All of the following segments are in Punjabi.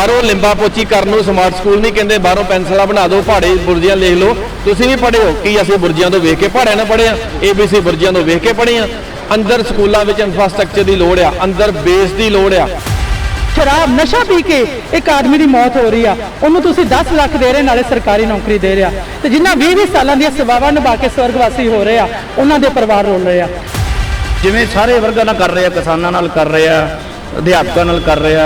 ਬਾਹਰੋਂ ਲਿੰਬਾ ਪੋਚੀ ਕਰਨ ਨੂੰ ਸਮਾਰਟ ਸਕੂਲ ਨਹੀਂ ਕਹਿੰਦੇ ਬਾਹਰੋਂ ਪੈਨਸਲਾਂ ਬਣਾ ਦਿਓ ਪਹਾੜੇ ਬੁਰਜੀਆਂ ਲਿਖ ਲਓ। ਤੁਸੀਂ ਵੀ ਪੜ੍ਹੇ ਹੋ ਕੀ ਅਸੀਂ ਬੁਰਜੀਆਂ ਤੋਂ ਵੇਖ ਕੇ ਪਹਾੜਿਆਂ ਨਾਲ ਪੜ੍ਹੇ ਆ? ABC ਬੁਰਜੀਆਂ ਤੋਂ ਵੇਖ ਕੇ ਪੜ੍ਹੇ ਆ? ਅੰਦਰ ਸਕੂਲਾਂ ਵਿੱਚ ਇਨਫਰਾਸਟ੍ਰਕਚਰ ਦੀ ਲੋੜ ਆ ਅੰਦਰ ਬੇਸ ਦੀ ਲੋੜ ਆ। ਸ਼ਰਾਬ ਨਸ਼ਾ ਪੀ ਕੇ ਇੱਕ ਆਦਮੀ ਦੀ ਮੌਤ ਹੋ ਰਹੀ ਆ। ਉਹਨੂੰ ਤੁਸੀਂ 10 ਲੱਖ ਦੇ ਰਹੇ ਨਾਲੇ ਸਰਕਾਰੀ ਨੌਕਰੀ ਦੇ ਰਿਹਾ। ਤੇ ਜਿਨ੍ਹਾਂ 20 20 ਸਾਲਾਂ ਦੀਆਂ ਸੇਵਾਵਾਂ ਨਿਭਾ ਕੇ ਸਵਰਗਵਾਸੀ ਹੋ ਰਹੇ ਆ ਉਹਨਾਂ ਦੇ ਪਰਿਵਾਰ ਰੋਲ ਰਹੇ ਆ। ਜਿਵੇਂ ਸਾਰੇ ਵਰਗਾਂ ਨਾਲ ਕਰ ਰਹੇ ਆ ਕਿਸਾਨਾਂ ਨਾਲ ਕਰ ਰਹੇ ਆ ਅਧਿਆਪਕਾਂ ਨਾਲ ਕਰ ਰਹੇ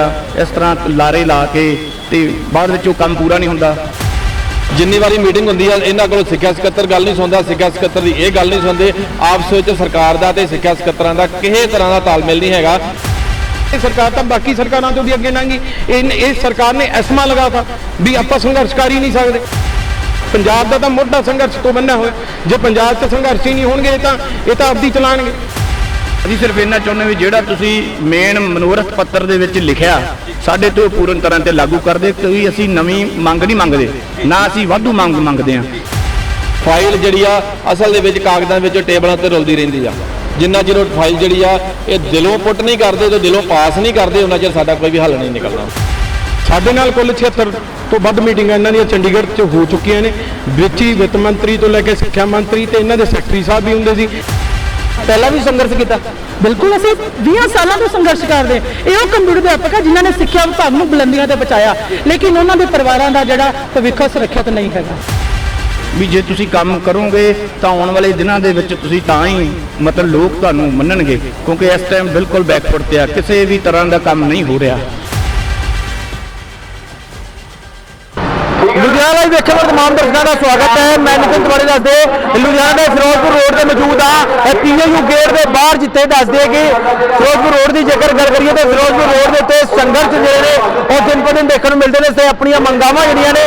ਇਸ ਤਰ੍ਹਾਂ ਲਾਰੇ ਲਾ ਕੇ ਤੇ ਬਾਅਦ ਵਿੱਚ ਉਹ ਕੰਮ ਪੂਰਾ ਨਹੀਂ ਹੁੰਦਾ। ਜਿੰਨੀ ਵਾਰੀ ਮੀਟਿੰਗ ਹੁੰਦੀ ਆ ਇਹਨਾਂ ਕੋਲੋਂ ਸਿੱਖਿਆ ਸਕੱਤਰ ਗੱਲ ਨਹੀਂ ਸੁਣਦਾ ਸਿੱਖਿਆ ਸਕੱਤਰ ਦੀ ਇਹ ਗੱਲ ਨਹੀਂ ਸੁਣਦੇ। ਆਪਸ ਵਿੱਚ ਸਰਕਾਰ ਦਾ ਤੇ ਸਿੱਖਿਆ ਸਕੱਤਰਾਂ ਦਾ ਕਿਸੇ ਤਰ੍ਹਾਂ ਦਾ ਤਾਲਮੇਲ ਨਹੀਂ ਹੈਗਾ। ਇਹ ਸਰਕਾਰ ਤਾਂ ਬਾਕੀ ਸਰਕਾਰਾਂ ਤੋਂ ਵੀ ਅੱਗੇ ਲੰਘੀ। ਇਹ ਇਹ ਸਰਕਾਰ ਨੇ ਐਸਮਾ ਲਗਾਤਾ ਵੀ ਆਪਾਂ ਸੰਘਰਸ਼ ਕਰ ਹੀ ਨਹੀਂ ਸਕਦੇ। ਪੰਜਾਬ ਦਾ ਤਾਂ ਮੋਢਾ ਸੰਘਰਸ਼ ਤੋਂ ਬੰਨਿਆ ਹੋਇਆ। ਜੇ ਪੰਜਾਬ 'ਚ ਸੰਘਰਸ਼ ਹੀ ਨਹੀਂ ਹੋਣਗੇ ਇਹ ਤਾਂ ਇਹ ਤਾਂ ਆਪਦੀ ਚਲਾਣਗੇ। ਅਸੀਂ ਸਿਰਫ ਇਹਨਾਂ ਚਾਹੁੰਦੇ ਵੀ ਜਿਹੜਾ ਤੁਸੀਂ ਮੇਨ ਮਨੋਰਥ ਪੱਤਰ ਦੇ ਵਿੱਚ ਲਿਖਿਆ ਸਾਡੇ ਤੋਂ ਪੂਰਨ ਤਰ੍ਹਾਂ ਤੇ ਲਾਗੂ ਕਰਦੇ ਕਿਉਂਕਿ ਅਸੀਂ ਨਵੀਂ ਮੰਗ ਨਹੀਂ ਮੰਗਦੇ ਨਾ ਅਸੀਂ ਵਾਧੂ ਮੰਗ ਮੰਗਦੇ ਹਾਂ। ਫਾਈਲ ਜਿਹੜੀ ਆ ਅਸਲ ਦੇ ਵਿੱਚ ਕਾਗਜ਼ਾਂ ਵਿੱਚ ਟੇਬਲਾਂ ਤੇ ਰੁਲਦੀ ਰਹਿੰਦੀ ਆ। ਜਿੰਨਾ ਚਿਰ ਉਹ ਫਾਈਲ ਜਿਹੜੀ ਆ ਇਹ ਦਿਲੋਂ ਪੁੱਟ ਨਹੀਂ ਕਰਦੇ ਤੇ ਦਿਲੋਂ ਪਾਸ ਨਹੀਂ ਕਰਦੇ ਉਹਨਾਂ ਚਿਰ ਸਾਡਾ ਕੋਈ ਵੀ ਹੱਲ ਨਹੀਂ ਨਿਕਲਣਾ ਸਾਡੇ ਨਾਲ ਕੁੱਲ 76 ਤੋਂ ਵੱਧ ਮੀਟਿੰਗਾਂ ਇਹਨਾਂ ਦੀਆਂ ਚੰਡੀਗੜ੍ਹ 'ਚ ਹੋ ਚੁੱਕੀਆਂ ਨੇ। ਵਿੱਚ ਹੀ ਵਿੱਤ ਮੰਤਰੀ ਤੋਂ ਲੈ ਕੇ ਸਿੱਖਿਆ ਮੰਤਰੀ ਤੇ ਇਹਨਾਂ ਦੇ ਸੈਕਟਰੀ ਸਾਹਿਬ ਵੀ ਹੁੰਦੇ ਸੀ। ਪਹਿਲਾਂ ਵੀ ਸੰਘਰਸ਼ ਕੀਤਾ। ਬਿਲਕੁਲ ਅਸੀਂ 20 ਸਾਲਾਂ ਤੋਂ ਸੰਘਰਸ਼ ਕਰਦੇ ਇਹ ਕੰਪਿਊਟਰ ਅਧਿਆਪਕ ਆ ਜਿਨ੍ਹਾਂ ਨੇ ਸਿੱਖਿਆ ਵਿਭਾਗ ਨੂੰ ਬੁਲੰਦੀਆਂ ਤੇ ਪਹੁੰਚਾਇਆ ਲੇਕਿਨ ਉਹਨਾਂ ਦੇ ਪਰਿਵਾਰਾਂ ਦਾ ਜਿਹੜਾ ਭਵਿੱਖ ਸੁਰੱਖਿਅਤ ਨਹੀਂ ਹੈਗਾ। ਵੀ ਜੇ ਤੁਸੀਂ ਕੰਮ ਕਰੋਗੇ, ਤਾਂ ਆਉਣ ਵਾਲੇ ਦਿਨਾਂ ਦੇ ਵਿੱਚ ਤੁਸੀਂ ਤਾਂ ਹੀ ਮਤਲਬ ਲੋਕ ਤੁਹਾਨੂੰ ਮੰਨਣਗੇ, ਕਿਉਂਕਿ ਇਸ ਟਾਈਮ ਬਿਲਕੁਲ ਬੈਕਵਰਡ ਤੇ ਆ। ਕਿਸੇ ਵੀ ਤਰ੍ਹਾਂ ਦਾ ਕੰਮ ਨਹੀਂ ਹੋ ਰਿਹਾ। ਲੁਧਿਆਣਾ ਲਈ ਵੇਖਣ ਵਾਲੇ ਤਮਾਮ ਦਰਸ਼ਕਾਂ ਦਾ ਸਵਾਗਤ ਹੈ। ਮੈਂ ਨਿਤਿਨ ਤਿਵਾੜੀ ਦੱਸਦੇ ਲੁਧਿਆਣਾ ਦੇ ਫਿਰੋਜ਼ਪੁਰ ਰੋਡ ਤੇ ਮੌਜੂਦ ਆ ਪੀਏਯੂ ਗੇਟ ਦੇ ਬਾਹਰ ਜਿੱਥੇ ਦੱਸਦੇ ਕਿ ਫਿਰੋਜ਼ਪੁਰ ਰੋਡ ਦੀ ਜੇਕਰ ਗੱਲ ਕਰੀਏ ਤਾਂ ਫਿਰੋਜ਼ਪੁਰ ਰੋਡ ਦੇ ਉੱਤੇ ਸੰਘਰਸ਼ ਜਿਹੜੇ ਨੇ, ਉਹ ਦਿਨ ਪਰ ਦਿਨ ਦੇਖਣ ਨੂੰ ਮਿਲਦੇ ਨੇ। ਤੇ ਆਪਣੀਆਂ ਮੰਗਾਵਾਂ ਜਿਹੜੀਆਂ ਨੇ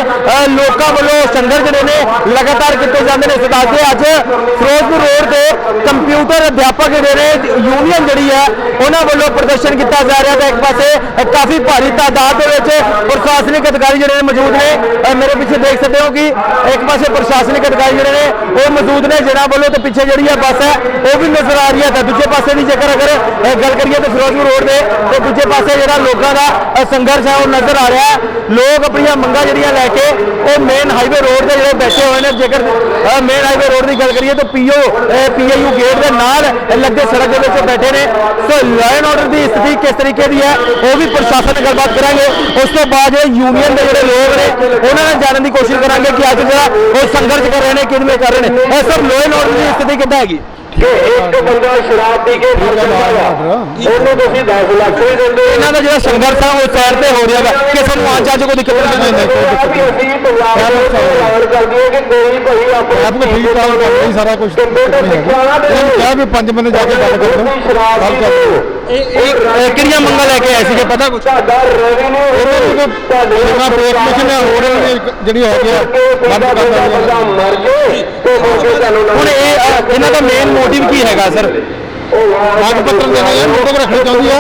ਲੋਕਾਂ ਵੱਲੋਂ ਸੰਘਰਸ਼ ਜਿਹੜੇ ਨੇ, ਲਗਾਤਾਰ ਕੀਤੇ ਜਾਂਦੇ ਨੇ। ਸੋ ਦੱਸਦੇ ਅੱਜ ਫਿਰੋਜ਼ਪੁਰ ਰੋਡ ਤੇ ਕੰਪਿਊਟਰ ਅਧਿਆਪਕ ਜਿਹੜੇ ਨੇ, ਯੂਨੀਅਨ ਜਿਹੜੀ ਹੈ, ਉਹਨਾਂ ਵੱਲੋਂ ਪ੍ਰਦਰਸ਼ਨ ਕੀਤਾ ਜਾ ਰਿਹਾ। ਤਾਂ ਇੱਕ ਪਾਸੇ ਕਾਫੀ ਭਾਰੀ ਤਾਦਾਦ ਦੇ ਵਿੱਚ ਪ੍ਰਸ਼ਾਸਨਿਕ ਅਧਿਕਾਰੀ ਜਿਹੜੇ ਨੇ ਮੌਜੂਦ ਨੇ। ਮੇਰੇ ਪਿੱਛੇ ਦੇਖ ਸਕਦੇ ਹੋ ਕਿ ਇੱਕ ਪਾਸੇ ਪ੍ਰਸ਼ਾਸਨਿਕ ਅਧਿਕਾਰੀ ਜਿਹੜੇ ਨੇ, ਉਹ ਮੌਜੂਦ ਨੇ, ਜਿਹਨਾਂ ਵੱਲੋਂ ਤੇ ਪਿੱਛੇ ਜਿਹੜੀ ਹੈ ਬੱਸ ਹੈ, ਉਹ ਵੀ ਨਜ਼ਰ ਆ ਰਹੀ ਹੈ। ਤਾਂ ਦੂਜੇ ਪਾਸੇ ਦੀ ਜੇਕਰ ਅਗਰ ਗੱਲ ਕਰੀਏ ਤਾਂ ਫਿਰੋਜ਼ਪੁਰ ਰੋਡ ਦੇ, ਤੇ ਦੂਜੇ ਪਾਸੇ ਜਿਹੜਾ ਲੋਕਾਂ ਦਾ ਸੰਘਰਸ਼ ਹੈ, ਉਹ ਨਜ਼ਰ ਆ ਰਿਹਾ ਹੈ। ਲੋਕ ਆਪਣੀਆਂ ਮੰਗਾਂ ਜਿਹੜੀਆਂ ਲੈ ਕੇ, ਉਹ ਮੇਨ ਹਾਈਵੇ ਰੋਡ ਤੇ ਜਿਹੜੇ ਬੈਠੇ ਹੋਏ ਨੇ, ਜੇਕਰ ਮੇਨ ਹਾਈਵੇ ਰੋਡ ਦੀ ਗੱਲ ਕਰੀਏ ਤਾਂ ਪੀਓ ਪੀਆਈਯੂ ਗੇਟ ਦੇ ਨਾਲ ਲੱਗੇ ਸੜਕ ਦੇ ਵਿੱਚ ਬੈਠੇ ਨੇ। ਸੋ ਲਾਇਨ ਆਰਡਰ ਦੀ ਸਥਿਤੀ ਕਿਸ ਤਰੀਕੇ ਦੀ ਹੈ, ਉਹ ਵੀ ਪ੍ਰਸ਼ਾਸਨ ਨਾਲ ਗੱਲਬਾਤ ਕਰਾਂਗੇ। ਉਸ ਤੋਂ ਬਾਅਦ ਜਿਹੜੇ ਯੂਨੀਅਨ ਦੇ ਜਿਹੜੇ ਲੋਕ ਨੇ, ਉਹਨਾਂ ਨਾਲ ਜਾਣਨ ਦੀ ਕੋਸ਼ਿਸ਼ ਕਰਾਂਗੇ ਕਿ ਅੱਜ ਜਿਹੜਾ ਉਹ ਸੰਘਰਸ਼ ਕਰ ਰਹੇ ਨੇ ਕਿਵੇਂ ਕਰ ਰਹੇ ਨੇ। ਇਹ ਸਭ ਲਾਇਨ ਆਰਡਰ ਦੀ ਸਥਿਤੀ ਕਿੱਦਾਂ ਹੈਗੀ? ਕਿ ਇੱਕ ਬੰਦਾ ਸ਼ਰਾਬ ਪੀ ਕੇ ਮਰ ਜਾਂਦਾ ਉਹਨੂੰ ਤੁਸੀਂ 10 ਲੱਖ ਹੀ ਦਿੰਦੇ। ਇਹਨਾਂ ਦਾ ਜਿਹੜਾ ਸੰਘਰਸ਼ ਹੈ ਉਹ ਸਾਈਡ ਤੇ ਹੋ ਰਿਹਾ ਹੈ ਕਿਸੇ ਨੂੰ ਆਂਚ ਅੱਜ ਕੋਈ ਦਿੱਕਤ ਨਹੀਂ ਵੀ ਅਸੀਂ ਪੰਜਾਬ ਨੂੰ ਐਲਾਨ ਕਰ ਦਈਏ ਕਿ ਕੋਈ ਭਾਈ ਆਪਣੇ ਆਪ ਨੂੰ ਠੀਕ ਕੰਮ ਕਰ ਰਹੀ ਸਾਰਾ ਕੁਝ ਕਿਹਾ ਵੀ ਪੰਜ ਬੰਦੇ ਜਾ ਕੇ ਗੱਲ ਕਰ ਲਓ। ਸ਼ਰਾਬ ਗੱਲ ਕਰ ਲਓ। ਇਹ ਕਿਹੜੀਆਂ ਮੰਗਾਂ ਲੈ ਕੇ ਆਏ ਸੀਗੇ? ਪਤਾ ਤੁਹਾਡੇ ਜਿਹੜਾ ਪ੍ਰੋਟੈਕਸ਼ਨ ਹੈ। ਹੋਰ ਜਿਹੜੀ ਹੋ ਨਾ ਹੁਣ ਇਹ ਇਹਨਾਂ ਦਾ ਮੇਨ ਮੋਟਿਵ ਕੀ ਹੈਗਾ ਸਰ ਮੰਗ ਪੱਤਰ ਦੇਣਾ ਹੈ ਫੋਟੋ ਰੱਖਣੀ ਚਾਹੁੰਦੀ ਆ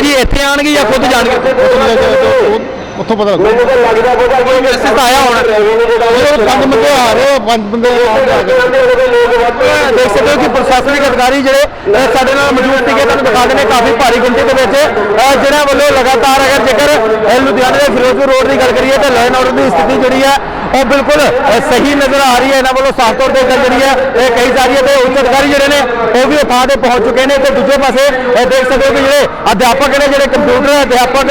ਜੀ? ਇੱਥੇ ਆਣਗੇ ਜਾਂ ਖੁਦ ਜਾਣਗੇ ਉੱਥੋਂ ਪਤਾ ਲੱਗੂ। ਮੈਨੂੰ ਤਾਂ ਲੱਗਦਾ ਪਤਾ ਕਿ ਮੈਸੇਜ ਆਇਆ ਹੋਣਾ। ਉਹ ਪੰਜ ਬੰਦੇ ਆ ਰਹੇ ਆ, ਪੰਜ ਬੰਦੇ ਆ ਕੇ ਦੇਖ ਸਕਦੇ ਹੋ ਕਿ ਪ੍ਰਸ਼ਾਸਨਿਕ ਅਧਿਕਾਰੀ ਜਿਹੜੇ ਸਾਡੇ ਨਾਲ ਮੌਜੂਦ ਸੀਗੇ ਤੁਹਾਨੂੰ ਦਿਖਾ ਦਿੰਦੇ ਕਾਫੀ ਭਾਰੀ ਗਿਣਤੀ ਦੇ ਵਿੱਚ। ਅ, ਜਿਹਨਾਂ ਵੱਲੋਂ ਲਗਾਤਾਰ ਅਗਰ ਜੇਕਰ ਅ, ਲੁਧਿਆਣੇ ਦੇ ਫਿਰੋਜ਼ਪੁਰ ਰੋਡ ਦੀ ਗੱਲ ਕਰੀਏ ਤਾਂ ਲਾਈਨ ਆਰਡਰ ਦੀ ਸਥਿਤੀ ਜਿਹੜੀ ਹੈ ਉਹ ਬਿਲਕੁਲ ਸਹੀ ਨਜ਼ਰ ਆ ਰਹੀ ਹੈ ਇਹਨਾਂ ਵੱਲੋਂ ਸਾਫ਼ ਤੌਰ ਤੇ ਗੱਲ ਜਿਹੜੀ ਹੈ ਇਹ ਕਹੀ ਜਾ ਰਹੀ ਹੈ ਤੇ ਉੱਚ ਅਧਿਕਾਰੀ ਜਿਹੜੇ ਨੇ ਉਹ ਵੀ ਥਾਂ ਤੇ ਪਹੁੰਚ ਚੁੱਕੇ ਨੇ ਤੇ ਦੂਜੇ ਪਾਸੇ ਅ, ਦੇਖ ਸਕਦੇ ਹੋ ਕਿ ਜਿਹੜੇ ਅਧਿਆਪਕ ਨੇ ਜਿਹੜੇ ਕੰਪਿਊਟਰ ਅਧਿਆਪਕ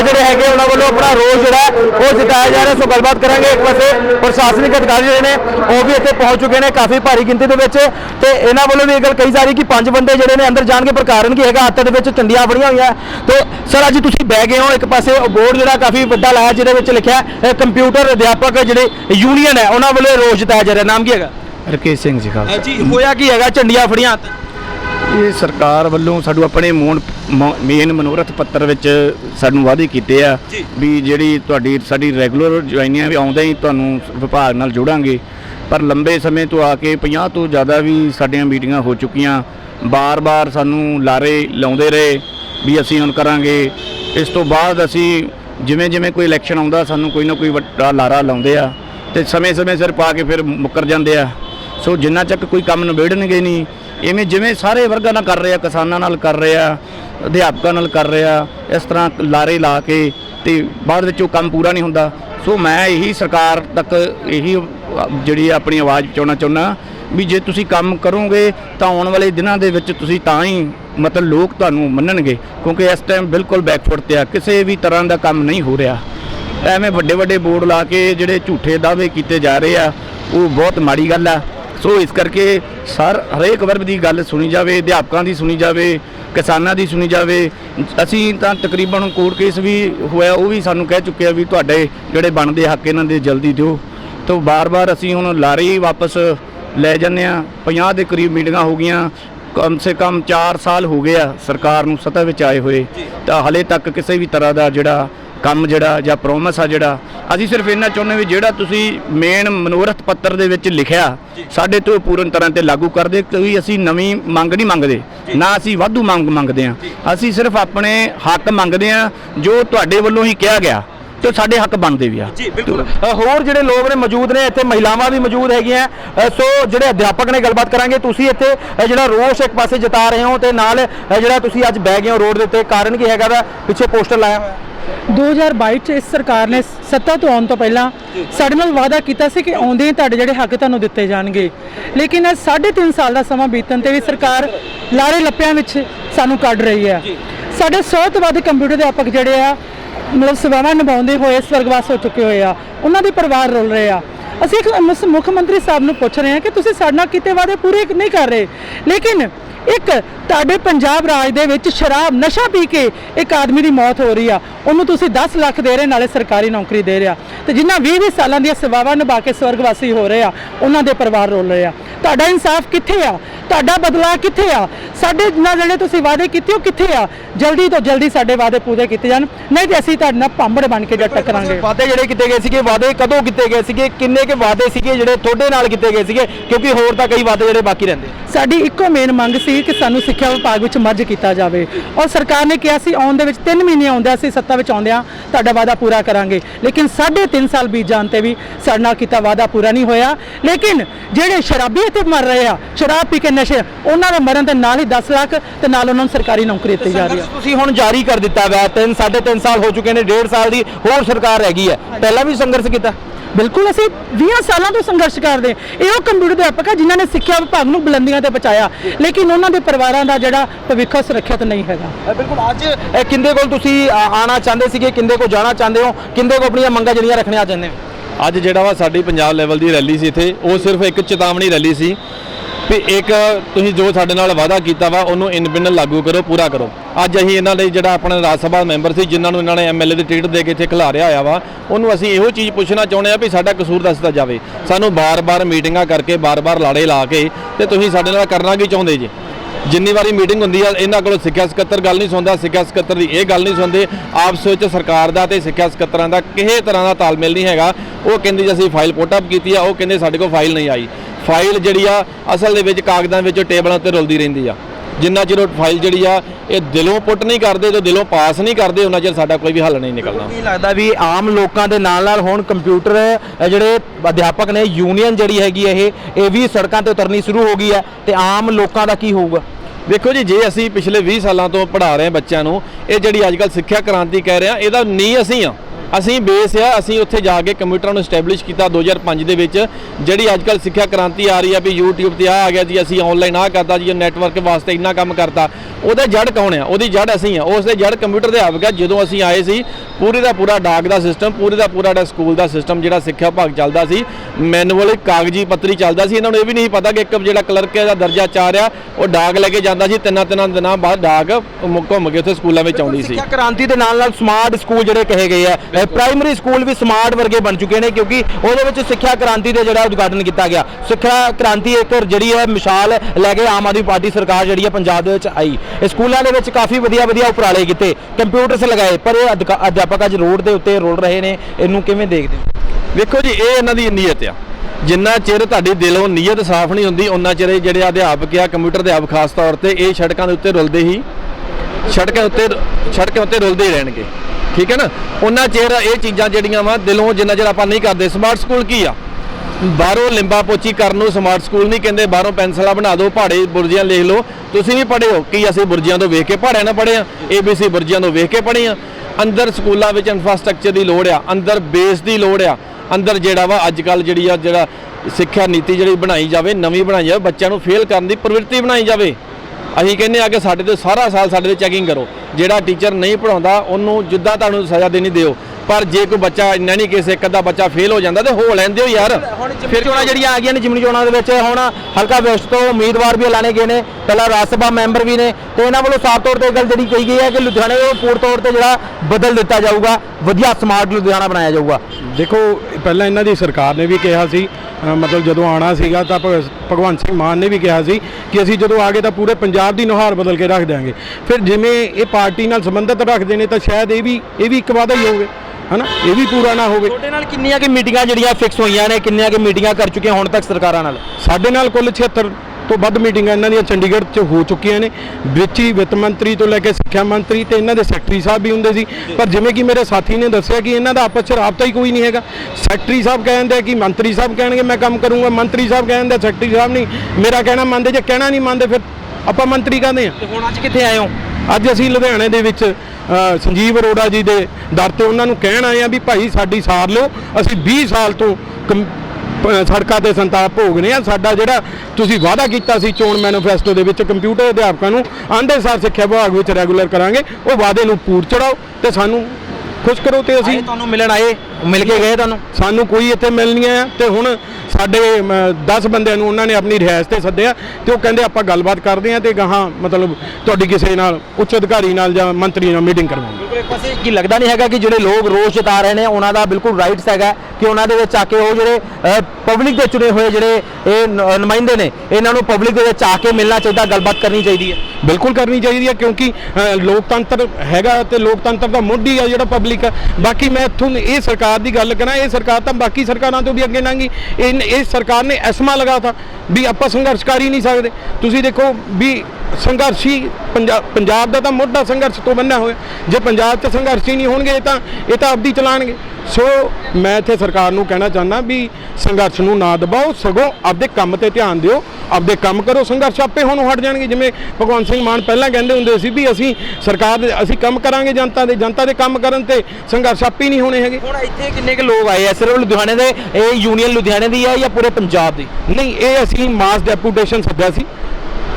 ਜਿਹੜੇ ਹੈਗੇ ਉਹਨਾਂ ਵੱਲੋਂ ਆਪਣਾ ਰੋਲ ਜਿਹੜਾ ਉਹ ਜਿਤਾਇਆ ਜਾ ਰਿਹਾ ਸੋ ਗੱਲਬਾਤ ਕਰਾਂਗੇ ਇੱਕ ਪਾਸੇ ਪ੍ਰਸ਼ਾਸਨਿਕ ਅਧਿਕਾਰੀ ਜਿਹੜੇ ਨੇ ਉਹ ਵੀ ਇੱਥੇ ਪਹੁੰਚ ਚੁੱਕੇ ਨੇ ਕਾਫੀ ਭਾਰੀ ਗਿਣਤੀ ਦੇ ਵਿੱਚ ਤੇ ਇਹਨਾਂ ਵੱਲੋਂ ਵੀ ਇਹ ਗੱਲ ਕਹੀ ਜਾ ਰਹੀ ਕਿ ਪੰਜ ਬੰਦੇ ਜਿਹੜੇ ਨੇ ਅੰਦਰ ਜਾਣਗੇ ਪਰ ਕਾਰਨ ਕੀ ਹੈਗਾ ਹੱਥ ਦੇ ਵਿੱਚ ਚੰਡੀਆਂ ਫੜੀਆਂ ਹੋਈਆਂ। ਤੇ ਸਰ ਅੱਜ ਤੁਸੀਂ ਬਹਿ ਗਏ ਹੋ ਇੱਕ ਪਾਸੇ ਬੋਰਡ ਜਿਹੜਾ ਕਾਫੀ ਵੱਡਾ ਲਾਇਆ ਜਿਹਦੇ ਵਿੱਚ ਲਿਖਿਆ ਕੰਪਿਊਟਰ ਅਧਿਆਪਕ ਜਿਹੜੇ ਯੂਨੀਅਨ ਹੈ ਉਹਨਾਂ ਵੱਲੋਂ ਰੋਸ ਜਤਾਇਆ ਜਾ ਰਿਹਾ। ਨਾਮ ਕੀ ਹੈਗਾ? ਰਕੇਸ਼ ਸਿੰਘ ਜੀ ਖਾਲਸਾ। ਜੀ ਹੋਇਆ ਕੀ ਹੈਗਾ? ਚੰਡੀਆਂ ਫੜੀਆਂ ਇਹ ਸਰਕਾਰ ਵੱਲੋਂ ਸਾਨੂੰ ਆਪਣੇ ਮੋਨ ਮੇਨ ਮਨੋਰਥ ਪੱਤਰ ਵਿੱਚ ਸਾਨੂੰ ਵਾਅਦੇ ਕੀਤੇ ਆ ਵੀ ਜਿਹੜੀ ਤੁਹਾਡੀ ਸਾਡੀ ਰੈਗੂਲਰ ਜੁਆਇਨੀਆਂ ਵੀ ਆਉਂਦੇ ਹੀ ਤੁਹਾਨੂੰ ਵਿਭਾਗ ਨਾਲ ਜੋੜਾਂਗੇ। ਪਰ ਲੰਬੇ ਸਮੇਂ ਤੋਂ ਆ ਕੇ 50 ਤੋਂ ਜ਼ਿਆਦਾ ਵੀ ਸਾਡੀਆਂ ਮੀਟਿੰਗਾਂ ਹੋ ਚੁੱਕੀਆਂ। ਬਾਰ-ਬਾਰ ਸਾਨੂੰ ਲਾਰੇ ਲਾਉਂਦੇ ਰਹੇ ਵੀ ਅਸੀਂ ਹੁਣ ਕਰਾਂਗੇ। ਇਸ ਤੋਂ ਬਾਅਦ ਅਸੀਂ ਜਿਵੇਂ ਜਿਵੇਂ ਕੋਈ ਇਲੈਕਸ਼ਨ ਆਉਂਦਾ, ਸਾਨੂੰ ਕੋਈ ਨਾ ਕੋਈ ਵੱਡਾ ਲਾਰਾ ਲਾਉਂਦੇ ਆ ਤੇ ਸਮੇਂ-ਸਮੇਂ ਸਿਰ ਪਾ ਕੇ ਫਿਰ ਮੁੱਕਰ ਜਾਂਦੇ ਆ। ਸੋ ਜਿੰਨਾ ਚੱਕ ਕੋਈ ਕੰਮ ਨਿਬੇੜਨਗੇ ਨਹੀਂ ਇਵੇਂ ਜਿਵੇਂ ਸਾਰੇ ਵਰਗਾਂ ਨਾਲ ਕਰ ਰਿਹਾ ਕਿਸਾਨਾਂ ਨਾਲ ਕਰ ਰਿਹਾ ਅਧਿਆਪਕਾਂ ਨਾਲ ਕਰ ਰਿਹਾ ਇਸ ਤਰ੍ਹਾਂ ਲਾਰੇ ਲਾ ਕੇ ਤੇ ਬਾਅਦ ਵਿੱਚ ਉਹ ਕੰਮ ਪੂਰਾ ਨਹੀਂ ਹੁੰਦਾ। ਸੋ ਮੈਂ ਇਹੀ ਸਰਕਾਰ ਤੱਕ ਇਹੀ ਜਿਹੜੀ ਆਪਣੀ ਆਵਾਜ਼ ਪਹੁੰਚਾਉਣਾ ਚਾਹੁੰਦਾ ਵੀ ਜੇ ਤੁਸੀਂ ਕੰਮ ਕਰੋਗੇ ਤਾਂ ਆਉਣ ਵਾਲੇ ਦਿਨਾਂ ਦੇ ਵਿੱਚ ਤੁਸੀਂ ਤਾਂ ਹੀ ਮਤਲਬ ਲੋਕ ਤੁਹਾਨੂੰ ਮੰਨਣਗੇ, ਕਿਉਂਕਿ ਇਸ ਟਾਈਮ ਬਿਲਕੁਲ ਬੈਕਫੁੱਟ ਤੇ ਆ, ਕਿਸੇ ਵੀ ਤਰ੍ਹਾਂ ਦਾ ਕੰਮ ਨਹੀਂ ਹੋ ਰਿਹਾ। ਐਵੇਂ ਵੱਡੇ ਵੱਡੇ ਬੋਰਡ ਲਾ ਕੇ ਜਿਹੜੇ ਝੂਠੇ ਦਾਅਵੇ ਕੀਤੇ ਜਾ ਰਹੇ ਆ, ਉਹ ਬਹੁਤ ਮਾੜੀ ਗੱਲ ਆ। ਸੋ ਇਸ ਕਰਕੇ ਸਰ, ਹਰੇਕ ਵਰਗ ਦੀ ਗੱਲ ਸੁਣੀ ਜਾਵੇ, ਅਧਿਆਪਕਾਂ ਦੀ ਸੁਣੀ ਜਾਵੇ, ਕਿਸਾਨਾਂ ਦੀ ਸੁਣੀ ਜਾਵੇ, ਅਸੀਂ ਤਾਂ ਤਕਰੀਬਨ ਕੋਰਟ ਕੇਸ ਵੀ ਹੋਇਆ, ਉਹ ਵੀ ਸਾਨੂੰ ਕਹਿ ਚੁੱਕੇ ਆ ਵੀ ਤੁਹਾਡੇ ਜਿਹੜੇ ਬਣਦੇ ਹੱਕ ਇਹਨਾਂ ਦੇ ਜਲਦੀ ਦਿਓ। ਤੋਂ ਬਾਰ-ਬਾਰ ਅਸੀਂ ਹੁਣ ਲਾਰੇ ਵਾਪਸ ਲੈ ਜਾਂਦੇ ਆ 50 ਦੇ ਕਰੀਬ ਮੀਟਿੰਗਾਂ ਹੋ ਗਈਆਂ ਕਮ ਸੇ ਕਮ 4 ਸਾਲ ਹੋ ਗਏ ਆ ਸਰਕਾਰ ਨੂੰ ਸੱਤਾ ਵਿੱਚ ਆਏ ਹੋਏ। ਤਾਂ ਹਲੇ ਤੱਕ ਕਿਸੇ ਵੀ ਤਰ੍ਹਾਂ ਦਾ ਜਿਹੜਾ ਕੰਮ ਜਿਹੜਾ ਜਾਂ ਪ੍ਰੋਮਿਸ ਆ ਜਿਹੜਾ ਅਸੀਂ ਸਿਰਫ ਇਹਨਾਂ ਚਾਹੁੰਦੇ ਵੀ ਜਿਹੜਾ ਤੁਸੀਂ ਮੇਨ ਮਨੋਰਥ ਪੱਤਰ ਦੇ ਵਿੱਚ ਲਿਖਿਆ ਸਾਡੇ ਤੋਂ ਪੂਰਨ ਤਰ੍ਹਾਂ ਤੇ ਲਾਗੂ ਕਰ ਦੇ ਕੋਈ ਅਸੀਂ ਨਵੀਂ ਮੰਗ ਨਹੀਂ ਮੰਗਦੇ ਨਾ ਅਸੀਂ ਵਾਧੂ ਮੰਗ ਮੰਗਦੇ ਆ ਅਸੀਂ ਸਿਰਫ ਆਪਣੇ ਹੱਕ ਮੰਗਦੇ ਆ ਜੋ ਤੁਹਾਡੇ ਵੱਲੋਂ ਹੀ ਕਿਹਾ ਗਿਆ। ਤੇ ਸਾਡੇ ਹੱਕ ਬਣਦੇ ਵੀ ਆ। ਅ, ਹੋਰ ਜਿਹੜੇ ਲੋਕ ਨੇ ਮੌਜੂਦ ਨੇ ਇੱਥੇ ਮਹਿਲਾਵਾਂ ਵੀ ਮੌਜੂਦ ਹੈਗੀਆਂ। ਸੋ ਜਿਹੜੇ ਅਧਿਆਪਕ ਨੇ ਗੱਲਬਾਤ ਕਰਾਂਗੇ ਤੁਸੀਂ ਇੱਥੇ ਜਿਹੜਾ ਰੋਸ ਇੱਕ ਪਾਸੇ ਜਤਾ ਰਹੇ ਹੋ ਤੇ ਨਾਲ ਜਿਹੜਾ ਤੁਸੀਂ ਅੱਜ ਬਹਿ ਗਏ ਹੋ ਰੋਡ ਦੇ ਉੱਤੇ ਕਾਰਨ ਕੀ ਹੈਗਾ ਦਾ? ਪਿੱਛੇ ਪੋਸਟਰ ਲਾਇਆ ਹੋਇਆ। 2022 ਚ ਇਸ ਸਰਕਾਰ ਨੇ ਸੱਤਾ ਤੋਂ ਆਉਣ ਤੋਂ ਪਹਿਲਾਂ ਸਾਡੇ ਨਾਲ ਵਾਅਦਾ ਕੀਤਾ ਸੀ ਕਿ ਆਉਂਦੇ ਹੀ ਤੁਹਾਡੇ ਜਿਹੜੇ ਹੱਕ ਤੁਹਾਨੂੰ ਦਿੱਤੇ ਜਾਣਗੇ। ਲੇਕਿਨ ਅੱਜ 3.5 ਸਾਲ ਦਾ ਸਮਾਂ ਬੀਤਣ ਤੇ ਵੀ ਸਰਕਾਰ ਲਾਰੇ ਲੱਪਿਆਂ ਵਿੱਚ ਸਾਨੂੰ ਕੱਢ ਰਹੀ ਹੈ। ਸਾਡੇ 100 ਤੋਂ ਵੱਧ ਕੰਪਿਊਟਰ ਅਧਿਆਪਕ ਜਿਹੜੇ ਆ ਮਤਲਬ ਸੇਵਾਵਾਂ ਨਿਭਾਉਂਦੇ ਹੋਏ ਸਵਰਗਵਾਸ ਹੋ ਚੁੱਕੇ ਹੋਏ ਆ। ਉਹਨਾਂ ਦੇ ਪਰਿਵਾਰ ਰੁਲ ਰਹੇ ਆ। ਅਸੀਂ ਇੱਕ ਮੁੱਖ ਮੰਤਰੀ ਸਾਹਿਬ ਨੂੰ ਪੁੱਛ ਰਹੇ ਹਾਂ ਕਿ ਤੁਸੀਂ ਸਾਡੇ ਨਾਲ ਕੀਤੇ ਵਾਅਦੇ ਪੂਰੇ ਨਹੀਂ ਕਰ ਰਹੇ। ਲੇਕਿਨ ਇੱਕ ਤੁਹਾਡੇ ਪੰਜਾਬ ਰਾਜ ਦੇ ਵਿੱਚ ਸ਼ਰਾਬ, ਨਸ਼ਾ ਪੀ ਕੇ ਇੱਕ ਆਦਮੀ ਦੀ ਮੌਤ ਹੋ ਰਹੀ ਆ। ਉਹਨੂੰ ਤੁਸੀਂ 10 ਲੱਖ ਦੇ ਰਹੇ, ਨਾਲੇ ਸਰਕਾਰੀ ਨੌਕਰੀ ਦੇ ਰਿਹਾ। ਤੇ ਜਿਨ੍ਹਾਂ 20 20 ਸਾਲਾਂ ਦੀਆਂ ਸੇਵਾਵਾਂ ਨਿਭਾ ਕੇ ਸਵਰਗਵਾਸੀ ਹੋ ਰਹੇ ਆ, ਉਹਨਾਂ ਦੇ ਪਰਿਵਾਰ ਰੋਲ ਰਹੇ ਆ। ਤੁਹਾਡਾ ਇਨਸਾਫ ਕਿੱਥੇ ਆ? ਤੁਹਾਡਾ ਬਦਲਾ ਕਿੱਥੇ ਆ? ਸਾਡੇ ਨਾਲ ਜਿਹੜੇ ਤੁਸੀਂ ਵਾਅਦੇ ਕੀਤੇ ਉਹ ਕਿੱਥੇ ਆ? ਜਲਦੀ ਤੋਂ ਜਲਦੀ ਸਾਡੇ ਵਾਅਦੇ ਪੂਰੇ ਕੀਤੇ ਜਾਣ। ਨਹੀਂ ਤੇ ਅਸੀਂ ਤੁਹਾਡੇ ਨਾਲ ਪਾਂਬੜ ਬਣ ਕੇ ਜੱਟ ਟੱਕਰਾਂਗੇ ਵਾਅਦੇ ਜਿਹੜੇ ਕੀਤੇ ਗਏ ਸੀਗੇ ਵਾਅਦੇ ਕਦੋਂ ਕੀਤੇ ਗਏ ਸੀਗੇ ਕਿੰਨੇ ਕੇ ਵਾਅਦੇ ਸੀਗੇ ਜਿਹੜੇ ਤੁਹਾਡੇ ਨਾਲ ਕੀਤੇ ਗਏ ਸੀਗੇ ਕਿਉਂਕਿ ਹੋਰ ਤਾਂ ਕਈ ਵਾਅਦੇ ਜਿਹੜੇ ਬਾਕੀ ਰਹਿੰਦੇ ਸਾਡੀ ਇੱਕੋ ਮੇਨ ਮੰਗ ਸੀ ਕਿ ਸਾਨੂੰ ਸਿੱਖਿਆ ਵਿਭਾਗ ਵਿੱਚ ਮਰਜ ਕੀਤਾ ਜਾਵੇ। ਔਰ ਸਰਕਾਰ ਨੇ ਕਿਹਾ ਸੀ ਆਉਣ ਦੇ ਵਿੱਚ 3 ਮਹੀਨੇ ਆਉਂਦੇ ਅਸੀਂ ਸੱਤਾ ਵਿੱਚ ਆਉਂਦਿਆਂ ਤੁਹਾਡਾ ਵਾਅਦਾ ਪੂਰਾ ਕਰਾਂਗੇ। ਲੇਕਿਨ 3.5 ਸਾਲ ਬੀਤ ਜਾਣ ਤੇ ਵੀ ਸਾਡੇ ਨਾਲ ਕੀਤਾ ਵਾਅਦਾ ਪੂਰਾ ਨਹੀਂ ਹੋਇਆ। ਲੇਕਿਨ ਜਿਹੜੇ ਸ਼ਰਾਬੀ ਇੱਥੇ ਮਰ ਰਹੇ ਆ ਸ਼ਰਾਬ ਪੀ ਕੇ ਨਸ਼ੇ ਉਹਨਾਂ ਦੇ ਮਰਨ ਦੇ ਨਾਲ ਹੀ 10 ਲੱਖ ਤੇ ਨਾਲ ਉਹਨਾਂ ਨੂੰ ਸਰਕਾਰੀ ਨੌਕਰੀ ਦਿੱਤੀ ਜਾ ਰਹੀ ਹੈ। ਤੁਸੀਂ ਹੁਣ ਜਾਰੀ ਕਰ ਦਿੱਤਾ ਵਾ 3 3.5 ਸਾਲ ਹੋ ਚੁੱਕੇ ਨੇ 1.5 ਸਾਲ ਦੀ ਹੋਰ ਸਰਕਾਰ ਹੈਗੀ ਹੈ। ਪਹਿਲਾਂ ਵੀ ਸੰਘਰਸ਼ ਕੀਤਾ? ਬਿਲਕੁਲ ਅਸੀਂ 20 ਸਾਲਾਂ ਤੋਂ ਸੰਘਰਸ਼ ਕਰਦੇ। ਹਾਂ। ਇਹੋ ਕੰਪਿਊਟਰ ਅਧਿਆਪਕ ਆ ਜਿਨ੍ਹਾਂ ਨੇ ਸਿੱਖਿਆ ਵਿਭਾਗ ਨੂੰ ਬੁਲੰਦੀਆਂ ਤੇ ਪਹੁੰਚਾਇਆ ਲੇਕਿਨ ਉਹਨਾਂ ਦੇ ਪਰਿਵਾਰਾਂ ਦਾ ਜਿਹੜਾ ਭਵਿੱਖ ਉਹ ਸੁਰੱਖਿਅਤ ਨਹੀਂ ਹੈਗਾ। ਬਿਲਕੁਲ ਅੱਜ ਕਿੰਦੇ ਕੋਲ ਤੁਸੀਂ ਆ- ਆਉਣਾ ਚਾਹੁੰਦੇ ਸੀਗੇ? ਕਿੰਦੇ ਕੋਲ ਜਾਣਾ ਚਾਹੁੰਦੇ ਹੋ? ਕਿੰਦੇ ਕੋਲ ਆਪਣੀਆਂ ਮੰਗਾਂ ਜਿਹੜੀਆਂ ਰੱਖਣੀਆਂ ਚਾਹੁੰਦੇ ਹੋ? ਅੱਜ ਜਿਹੜਾ ਵਾ ਸਾਡੀ ਪੰਜਾਬ ਲੈਵਲ ਦੀ ਰੈਲੀ ਸੀ ਇੱਥੇ ਉਹ ਸਿਰਫ ਇੱਕ ਚੇਤਾਵਨੀ ਰੈਲੀ ਸੀ ਵੀ ਇੱਕ ਤੁਸੀਂ ਜੋ ਸਾਡੇ ਨਾਲ ਵਾਅਦਾ ਕੀਤਾ ਵਾ, ਉਹਨੂੰ ਇਨਬਿਨ ਲਾਗੂ ਕਰੋ, ਪੂਰਾ ਕਰੋ। ਅੱਜ ਅਸੀਂ ਇਹਨਾਂ ਲਈ ਜਿਹੜਾ ਆਪਣਾ ਰਾਜ ਸਭਾ ਮੈਂਬਰ ਸੀ, ਜਿਨ੍ਹਾਂ ਨੂੰ ਇਹਨਾਂ ਨੇ ਐਮਐਲਏ ਦੀ ਟਿਕਟ ਦੇ ਕੇ ਇੱਥੇ ਖਿਲਾਰਿਆ ਹੋਇਆ ਵਾ, ਉਹਨੂੰ ਅਸੀਂ ਇਹੋ ਚੀਜ਼ ਪੁੱਛਣਾ ਚਾਹੁੰਦੇ ਆ ਵੀ ਸਾਡਾ ਕਸੂਰ ਦੱਸਦਾ ਜਾਵੇ। ਸਾਨੂੰ ਬਾਰ-ਬਾਰ ਮੀਟਿੰਗਾਂ ਕਰਕੇ ਬਾਰ-ਬਾਰ ਲਾੜੇ ਲਾ ਕੇ ਤੇ ਤੁਸੀਂ ਸਾਡੇ ਨਾਲ ਕਰਨਾ ਕੀ ਚਾਹੁੰਦੇ ਜੀ? ਜਿੰਨੀ ਵਾਰੀ ਮੀਟਿੰਗ ਹੁੰਦੀ ਆ, ਇਹਨਾਂ ਕੋਲੋਂ ਸਿੱਖਿਆ ਸਕੱਤਰ ਗੱਲ ਨਹੀਂ ਸੁਣਦਾ, ਸਿੱਖਿਆ ਸਕੱਤਰ ਦੀ ਇਹ ਗੱਲ ਨਹੀਂ ਸੁਣਦੇ। ਆਪਸ ਵਿੱਚ ਸਰਕਾਰ ਦਾ ਤੇ ਸਿੱਖਿਆ ਸਕੱਤਰਾਂ ਦਾ ਕਿਸੇ ਤਰ੍ਹਾਂ ਦਾ ਤਾਲਮੇਲ ਨਹੀਂ ਹੈਗਾ। ਉਹ ਕਹਿੰਦੇ ਜੀ ਅਸੀਂ ਫਾਈਲ ਪੁੱਟ ਅਪ ਕੀਤੀ ਆ, ਉਹ ਕਹਿੰਦੇ ਸਾਡੇ ਕੋਲ ਫਾਈਲ ਨਹੀਂ ਆਈ। ਫਾਈਲ ਜਿਹੜੀ ਆ ਅਸਲ ਦੇ ਵਿੱਚ ਕਾਗਜ਼ਾਂ ਵਿੱਚ ਟੇਬਲਾਂ ਤੇ ਰੁਲਦੀ ਰਹਿੰਦੀ ਆ। ਜਿੰਨਾ ਚਿਰ ਉਹ ਫਾਈਲ ਜਿਹੜੀ ਆ ਇਹ ਦਿਲੋਂ ਪੁੱਟ ਨਹੀਂ ਕਰਦੇ ਤੇ ਦਿਲੋਂ ਪਾਸ ਨਹੀਂ ਕਰਦੇ ਉਹਨਾਂ ਚਿਰ ਸਾਡਾ ਕੋਈ ਵੀ ਹੱਲ ਨਹੀਂ ਨਿਕਲਣਾ ਕੀ ਲੱਗਦਾ ਵੀ ਆਮ ਲੋਕਾਂ ਦੇ ਨਾਲ ਨਾਲ ਹੁਣ ਕੰਪਿਊਟਰ ਜਿਹੜੇ ਅਧਿਆਪਕ ਨੇ ਯੂਨੀਅਨ ਜਿਹੜੀ ਹੈਗੀ ਇਹ ਇਹ ਵੀ ਸੜਕਾਂ ਤੇ ਉਤਰਨੀ ਸ਼ੁਰੂ ਹੋ ਗਈ ਹੈ ਤੇ ਆਮ ਲੋਕਾਂ ਦਾ ਕੀ ਹੋਊਗਾ? ਵੇਖੋ ਜੀ ਜੇ ਅਸੀਂ ਪਿਛਲੇ 20 ਸਾਲਾਂ ਤੋਂ ਪੜ੍ਹਾ ਰਹੇ ਹਾਂ ਬੱਚਿਆਂ ਨੂੰ ਇਹ ਜਿਹੜੀ ਅੱਜ ਕੱਲ੍ਹ ਸਿੱਖਿਆ ਕ੍ਰਾਂਤੀ ਕਹਿ ਰਹੇ ਆ ਇਹਦਾ ਨੀ ਅਸੀਂ ਆ ਅਸੀਂ ਬੇਸ ਆ, ਅਸੀਂ ਉੱਥੇ ਜਾ ਕੇ ਕੰਪਿਊਟਰਾਂ ਨੂੰ ਸਟੈਬਲਿਸ਼ ਕੀਤਾ 2005 ਦੇ ਵਿੱਚ, ਜਿਹੜੀ ਅੱਜ ਕੱਲ੍ਹ ਸਿੱਖਿਆ ਕ੍ਰਾਂਤੀ ਆ ਰਹੀ ਆ ਵੀ YouTube ਤੇ ਆ ਆ ਗਿਆ ਜੀ, ਅਸੀਂ ਆਨਲਾਈਨ ਆ ਕਰਤਾ ਜੀ ਨੈਟਵਰਕ ਵਾਸਤੇ ਇੰਨਾ ਕੰਮ ਕਰਤਾ। ਉਹਦਾ ਜੜ ਕੌਣ ਆ? ਉਹਦੀ ਜੜ ਅਸੀਂ ਆ। ਉਸ ਦੇ ਜੜ ਕੰਪਿਊਟਰ ਦੇ ਆਵੇਗਾ ਜਦੋਂ ਅਸੀਂ ਆਏ ਸੀ ਪੂਰੇ ਦਾ ਪੂਰਾ ਡਾਕ ਦਾ ਸਿਸਟਮ ਪੂਰੇ ਦਾ ਪੂਰਾ ਜਿਹੜਾ ਸਕੂਲ ਦਾ ਸਿਸਟਮ ਜਿਹੜਾ ਸਿੱਖਿਆ ਭਾਗ ਚੱਲਦਾ ਸੀ ਮੈਨੂਅਲ ਕਾਗਜ਼ੀ ਪੱਤਰੀ ਚੱਲਦਾ ਸੀ ਇਹਨਾਂ ਨੂੰ ਇਹ ਵੀ ਨਹੀਂ ਪਤਾ ਕਿ ਇੱਕ ਜਿਹੜਾ ਕਲਰਕ ਦਾ ਦਰਜਾ ਚਾਰ ਆ ਉਹ ਡਾਕ ਲੈ ਕੇ ਜਾਂਦਾ ਸੀ ਤਿੰਨਾਂ ਤਿੰਨਾਂ ਦਿਨਾਂ ਬਾਅਦ ਡਾਕ ਘੁੰਮ ਕੇ ਉੱਥੇ ਸਕੂਲਾਂ ਵਿੱਚ ਆਉਂਦੀ ਸੀ। ਸਿੱਖਿਆ ਕ੍ਰਾਂਤੀ ਦੇ ਨਾਲ ਨਾਲ ਸਮਾਰਟ ਸਕੂਲ ਜਿਹੜੇ ਕਹੇ ਗਏ ਆ ਪ੍ਰਾਇਮਰੀ ਸਕੂਲ ਵੀ ਸਮਾਰਟ ਵਰਗੇ ਬਣ ਚੁੱਕੇ ਨੇ ਕਿਉਂਕਿ ਉਹਦੇ ਵਿੱਚ ਸਿੱਖਿਆ ਕ੍ਰਾਂਤੀ ਦੇ ਜਿਹੜਾ ਉਦਘਾਟਨ ਕੀਤਾ ਗਿਆ। ਸਿੱਖਿਆ ਕ੍ਰਾਂਤੀ ਇੱਕ ਜਿਹੜੀ ਹੈ ਮਿਸਾਲ ਲੈ ਕੇ ਆਮ ਆਦਮੀ ਪਾਰਟੀ ਸਰਕਾਰ ਜਿਹੜੀ ਹੈ ਪੰਜਾਬ ਦੇ ਵਿੱਚ ਆਈ। ਇਹ ਸਕੂਲਾਂ ਦੇ ਵਿੱਚ ਕਾਫੀ ਵਧੀਆ ਵਧੀਆ ਉਪਰਾਲੇ ਕੀਤੇ ਕੰਪਿਊਟਰਸ ਲਗਾਏ ਪਰ ਇਹ ਅਧਿਆਪਕ ਅੱਜ ਰੋਡ ਦੇ ਉੱਤੇ ਰੁਲ ਰਹੇ ਨੇ, ਇਹਨੂੰ ਕਿਵੇਂ ਦੇਖਦੇ ਹੋ? ਵੇਖੋ ਜੀ, ਇਹ ਇਹਨਾਂ ਦੀ ਨੀਅਤ ਆ। ਜਿੰਨਾ ਚਿਰ ਤੁਹਾਡੀ ਦਿਲੋਂ ਨੀਅਤ ਸਾਫ਼ ਨਹੀਂ ਹੁੰਦੀ ਉਹਨਾਂ ਚਿਰ ਜਿਹੜੇ ਅਧਿਆਪਕ ਆ, ਕੰਪਿਊਟਰ ਅਧਿਆਪਕ ਖਾਸ ਤੌਰ ਤੇ, ਇਹ ਸੜਕਾਂ ਦੇ ਉੱਤੇ ਰੁਲਦੇ ਹੀ, ਸੜਕਾਂ ਉੱਤੇ ਸੜਕਾਂ ਉੱਤੇ ਰੁਲਦੇ ਹੀ ਰਹਿਣਗੇ। ਠੀਕ ਹੈ ਨਾ? ਉਹਨਾਂ ਚਿਰ ਇਹ ਚੀਜ਼ਾਂ ਜਿਹੜੀਆਂ ਵਾ, ਦਿਲੋਂ ਜਿੰਨਾ ਚਿਰ ਆਪਾਂ ਨਹੀਂ ਕਰਦੇ ਸਮਾਰਟ ਸਕੂਲ ਕੀ ਆ? ਬਾਹਰੋਂ ਲਿੰਬਾ ਪੋਚੀ ਕਰਨ ਨੂੰ ਸਮਾਰਟ ਸਕੂਲ ਨਹੀਂ ਕਹਿੰਦੇ, ਬਾਹਰੋਂ ਪੈਨਸਲਾਂ ਬਣਾ ਦਿਓ, ਪਹਾੜੇ ਬੁਰਜੀਆਂ ਲਿਖ ਲਓ। ਤੁਸੀਂ ਵੀ ਪੜ੍ਹੇ ਹੋ, ਕੀ ਅਸੀਂ ਬੁਰਜੀਆਂ ਤੋਂ ਵੇਖ ਕੇ ਪਹਾੜਿਆਂ ਨਾਲ ਪੜ੍ਹੇ ਆ? ABC ਬੁਰਜੀਆਂ ਤੋਂ ਵੇਖ ਕੇ ਪੜ੍ਹੇ ਆ? ਅੰਦਰ ਸਕੂਲਾਂ ਵਿੱਚ ਇਨਫਰਾਸਟ੍ਰਕਚਰ ਦੀ ਲੋੜ ਆ, ਅੰਦਰ ਬੇਸ ਦੀ ਲੋੜ ਆ, ਅੰਦਰ ਜਿਹੜਾ ਵਾ ਅੱਜ ਕੱਲ ਜਿਹੜੀ ਆ, ਜਿਹੜਾ ਸਿੱਖਿਆ ਨੀਤੀ ਜਿਹੜੀ ਬਣਾਈ ਜਾਵੇ, ਨਵੀਂ ਬਣਾਈ ਜਾਵੇ, ਬੱਚਿਆਂ ਨੂੰ ਫੇਲ ਕਰਨ ਦੀ ਪ੍ਰਵਿਰਤੀ ਬਣਾਈ ਜਾਵੇ। ਅਸੀਂ ਕਹਿੰਦੇ ਆ ਕਿ ਸਾਡੇ ਤੇ ਸਾਰਾ ਸਾਲ ਸਾਡੇ ਤੇ ਚੈਕਿੰਗ ਕਰੋ। ਜਿਹੜਾ ਟੀਚਰ ਨਹੀਂ ਪੜਾਉਂਦਾ ਉਹਨੂੰ ਜਿੱਦਾਂ ਤੁਹਾਨੂੰ ਸਜ਼ਾ ਦੇਣੀ ਦਿਓ ਪਰ ਜੇ ਕੋਈ ਬੱਚਾ ਇੰਨਾ ਨਹੀਂ ਕਿਸੇ ਇੱਕ ਅੱਧਾ ਬੱਚਾ ਫੇਲ ਹੋ ਜਾਂਦਾ ਤੇ ਹੋ ਲੈਣ ਦਿਓ ਯਾਰ। ਹੁਣ ਫਿਰ ਚੋਣਾਂ ਜਿਹੜੀਆਂ ਆ ਗਈਆਂ ਨੇ ਜਿਮਨੀ ਚੋਣਾਂ ਦੇ ਵਿੱਚ ਹੁਣ ਹਲਕਾ ਵੈਸਟ ਤੋਂ ਉਮੀਦਵਾਰ ਵੀ ਐਲਾਨੇ ਗਏ ਨੇ ਪਹਿਲਾਂ ਰਾਜ ਸਭਾ ਮੈਂਬਰ ਵੀ ਨੇ ਤੇ ਇਹਨਾਂ ਵੱਲੋਂ ਸਾਫ਼ ਤੌਰ ਤੇ ਇਹ ਗੱਲ ਜਿਹੜੀ ਕਹੀ ਗਈ ਹੈ ਕਿ ਲੁਧਿਆਣੇ ਨੂੰ ਪੂਰ ਤੌਰ ਤੇ ਜਿਹੜਾ ਬਦਲ ਦਿੱਤਾ ਜਾਊਗਾ ਵਧੀਆ ਸਮਾਰਟ ਲੁਧਿਆਣਾ ਬਣਾਇਆ ਜਾਊਗਾ। ਦੇਖੋ ਪਹਿਲਾਂ ਇਹਨਾਂ ਦੀ ਸਰਕਾਰ ਨੇ ਵੀ ਕਿਹਾ ਸੀ ਮਤਲਬ ਜਦੋਂ ਆਣਾ ਸੀਗਾ ਤਾਂ ਭਗ- ਭਗਵੰਤ ਸਿੰਘ ਮਾਨ ਨੇ ਵੀ ਕਿਹਾ ਸੀ ਕਿ ਅਸੀਂ ਜਦੋਂ ਆ ਗਏ ਤਾਂ ਪੂਰੇ ਪੰਜਾਬ ਦੀ ਨੁਹਾਰ ਬਦਲ ਕੇ ਰੱਖ ਦਿਆਂਗੇ। ਫਿਰ ਜਿਵੇਂ ਇਹ ਪਾਰਟੀ ਨਾਲ ਸੰਬੰਧਿਤ ਰੱਖਦੇ ਨੇ ਤਾਂ ਸ਼ਾਇਦ ਇਹ ਵੀ ਇਹ ਵੀ ਇੱਕ ਵਾਅਦਾ ਹੀ ਹੋਵੇ ਹਨਾ? ਇਹ ਵੀ ਪੂਰਾ ਨਾ ਹੋਵੇ। ਤੁਹਾਡੇ ਨਾਲ ਕਿੰਨੀਆਂ ਕਿ ਮੀਟਿੰਗਾਂ ਜਿਹੜੀਆਂ ਫਿਕਸ ਹੋਈਆਂ ਨੇ ਕਿੰਨੀਆਂ ਕਿ ਮੀਟਿੰਗਾਂ ਕਰ ਚੁੱਕੇ ਹੁਣ ਤੱਕ ਸਰਕਾਰਾਂ ਨਾਲ? ਸਾਡੇ ਨਾਲ ਕੁੱਲ 76 ਤੋਂ ਵੱਧ ਮੀਟਿੰਗਾਂ ਇਹਨਾਂ ਦੀਆਂ ਚੰਡੀਗੜ੍ਹ 'ਚ ਹੋ ਚੁੱਕੀਆਂ ਨੇ। ਵਿੱਚ ਹੀ ਵਿੱਤ ਮੰਤਰੀ ਤੋਂ ਲੈ ਕੇ ਸਿੱਖਿਆ ਮੰਤਰੀ ਤੇ ਇਹਨਾਂ ਦੇ ਸੈਕਟਰੀ ਸਾਹਿਬ ਵੀ ਹੁੰਦੇ ਸੀ। ਪਰ ਜਿਵੇਂ ਕਿ ਮੇਰੇ ਸਾਥੀ ਨੇ ਦੱਸਿਆ ਕਿ ਇਹਨਾਂ ਦਾ ਆਪਸ 'ਚ ਰਾਬਤਾ ਹੀ ਕੋਈ ਨਹੀਂ ਹੈਗਾ। ਸੈਕਟਰੀ ਸਾਹਿਬ ਕਹਿੰਦੇ ਕਿ ਮੰਤਰੀ ਸਾਹਿਬ ਕਹਿਣਗੇ ਮੈਂ ਕੰਮ ਕਰੂੰਗਾ। ਮੰਤਰੀ ਸਾਹਿਬ ਕਹਿੰਦੇ ਸੈਕਟਰੀ ਸਾਹਿਬ ਨਹੀਂ ਮੇਰਾ ਕਹਿਣਾ ਮੰਨਦੇ ਜੇ ਕਹਿਣਾ ਨਹੀਂ ਮੰਨਦੇ ਫਿਰ ਆਪਾਂ ਮੰਤਰੀ ਕਹਿੰਦੇ ਆ? ਤੇ ਹੁਣ ਅੱਜ ਕਿੱਥੇ ਆਏ ਹੋ? ਅੱਜ ਅਸੀਂ ਲੁਧਿਆਣੇ ਦੇ ਵਿੱਚ ਸੰਜੀਵ ਅਰੋੜਾ ਜੀ ਦੇ ਦਰ ਤੇ ਉਹਨਾਂ ਨੂੰ ਕਹਿਣ ਆਏ ਆ ਵੀ ਭਾਈ ਸਾਡੀ ਸਾਰ ਲਓ। ਅਸੀਂ 20 ਸਾਲ ਤੋਂ ਕੰ- ਸੜਕਾਂ ਤੇ ਸੰਤਾਪ ਭੋਗ ਭੋਗਨੇ ਆ। ਸਾਡਾ ਜਿਹੜਾ ਤੁਸੀਂ ਵਾਅਦਾ ਕੀਤਾ ਸੀ ਚੋਣ ਮੈਨੀਫੈਸਟੋ ਦੇ ਵਿੱਚ ਕੰਪਿਊਟਰ ਅਧਿਆਪਕਾਂ ਨੂੰ ਆਂਦੇ ਸਾਰ ਸਿੱਖਿਆ ਵਿਭਾਗ ਵਿੱਚ ਰੈਗੂਲਰ ਕਰਾਂਗੇ, ਉਹ ਵਾਅਦੇ ਨੂੰ ਪੂਰ ਚੜਾਓ ਤੇ ਸਾਨੂੰ ਖੁਸ਼ ਕਰੋ ਤੇ ਅਸੀਂ ਤੁਹਾਨੂੰ ਮਿਲਣ ਆਏ। ਮਿਲ ਕੇ ਗਏ ਤੁਹਾਨੂੰ? ਸਾਨੂੰ ਕੋਈ ਇੱਥੇ ਮਿਲਣੀਆਂ ਆ ਤੇ ਹੁਣ ਸਾਡੇ 10 ਬੰਦਿਆਂ ਨੂੰ ਉਹਨਾਂ ਨੇ ਆਪਣੀ ਰਿਹਾਇਸ਼ ਤੇ ਸੱਦਿਆ ਤੇ ਉਹ ਕਹਿੰਦੇ ਆਪਾਂ ਗੱਲਬਾਤ ਕਰਦੇ ਆ ਤੇ ਗਾਹਾਂ ਮਤਲਬ ਤੁਹਾਡੀ ਕਿਸੇ ਨਾਲ ਉੱਚ ਅਧਿਕਾਰੀ ਨਾਲ ਜਾਂ ਮੰਤਰੀ ਨਾਲ ਮੀਟਿੰਗ ਕਰਵਾਉਂਗੇ ਬਿਲਕੁਲ ਇੱਕ ਪਾਸੇ ਕੀ ਲੱਗਦਾ ਨਹੀਂ ਹੈਗਾ ਕਿ ਜਿਹੜੇ ਲੋਕ ਰੋਸ ਜਤਾ ਰਹੇ ਨੇ ਉਹਨਾਂ ਦਾ ਬਿਲਕੁਲ ਰਾਈਟਸ ਹੈਗਾ ਕਿ ਉਹਨਾਂ ਦੇ ਵਿੱਚ ਆ ਕੇ ਉਹ ਜਿਹੜੇ ਪਬਲਿਕ ਦੇ ਚੁਣੇ ਹੋਏ ਜਿਹੜੇ ਇਹ ਨੁਮਾਇੰਦੇ ਨੇ ਇਹਨਾਂ ਨੂੰ ਪਬਲਿਕ ਦੇ ਵਿੱਚ ਆ ਕੇ ਮਿਲਣਾ ਚਾਹੀਦਾ ਗੱਲਬਾਤ ਕਰਨੀ ਚਾਹੀਦੀ ਹੈ। ਬਿਲਕੁਲ ਕਰਨੀ ਚਾਹੀਦੀ ਹੈ ਕਿਉਂਕਿ ਲੋਕਤੰਤਰ ਹੈਗਾ ਤੇ ਲੋਕਤੰਤਰ ਦਾ ਮੁੱਢ ਹੀ ਆ ਜਿਹੜਾ ਪਬਲਿਕ ਆ ਬਾਕੀ ਮੈਂ ਇੱਥੋਂ ਇਹ ਸਰਕਾਰ ਸਰਕਾਰ ਦੀ ਗੱਲ ਕਰਾਂ, ਇਹ ਸਰਕਾਰ ਤਾਂ ਬਾਕੀ ਸਰਕਾਰਾਂ ਤੋਂ ਵੀ ਅੱਗੇ ਲੰਘੀ। ਇਹ ਇਹ ਸਰਕਾਰ ਨੇ ਐਸਮਾ ਲਗਾਤਾ ਵੀ ਆਪਾਂ ਸੰਘਰਸ਼ ਕਰ ਹੀ ਨਹੀਂ ਸਕਦੇ। ਤੁਸੀਂ ਦੇਖੋ ਵੀ ਸੰਘਰਸ਼ੀ ਪੰਜਾਬ ਪੰਜਾਬ ਦਾ ਤਾਂ ਮੋਢਾ ਸੰਘਰਸ਼ ਤੋਂ ਬੰਨਿਆ ਹੋਇਆ। ਜੇ ਪੰਜਾਬ 'ਚ ਸੰਘਰਸ਼ ਹੀ ਨਹੀਂ ਹੋਣਗੇ ਤਾਂ, ਇਹ ਤਾਂ ਆਪਦੀ ਚਲਾਣਗੇ। ਸੋ ਮੈਂ ਇੱਥੇ ਸਰਕਾਰ ਨੂੰ ਕਹਿਣਾ ਚਾਹੁੰਦਾ ਵੀ ਸੰਘਰਸ਼ ਨੂੰ ਨਾ ਦਬਾਓ, ਸਗੋਂ ਆਪਦੇ ਕੰਮ ਤੇ ਧਿਆਨ ਦਿਓ। ਆਪਦੇ ਕੰਮ ਕਰੋ ਸੰਘਰਸ਼ ਆਪੇ ਹੁਣ ਹਟ ਜਾਣਗੇ। ਜਿਵੇਂ ਭਗਵੰਤ ਸਿੰਘ ਮਾਨ ਪਹਿਲਾਂ ਕਹਿੰਦੇ ਹੁੰਦੇ ਸੀ ਵੀ ਅਸੀਂ ਸਰਕਾਰ ਦੇ ਅਸੀਂ ਕੰਮ ਕਰਾਂਗੇ ਜਨਤਾ ਦੇ ਜਨਤਾ ਦੇ ਕੰਮ ਕਰਨ ਤੇ ਸੰਘਰਸ਼ ਆਪੇ ਨਹੀਂ ਹੋਣੇ ਹੈਗੇ। ਹੁਣ ਇੱਥੇ ਕਿੰਨੇ ਕੁ ਲੋਕ ਆਏ ਆ? ਸਿਰਫ ਲੁਧਿਆਣੇ ਦੇ ਇਹ ਯੂਨੀਅਨ ਲੁਧਿਆਣੇ ਦੀ ਹੈ ਜਾਂ ਪੂਰੇ ਪੰਜਾਬ ਦੀ? ਨਹੀਂ ਇਹ ਅਸੀਂ ਮਾਸ ਡੈਪੂਟੇਸ਼ਨ ਸੱਦਿਆ ਸੀ।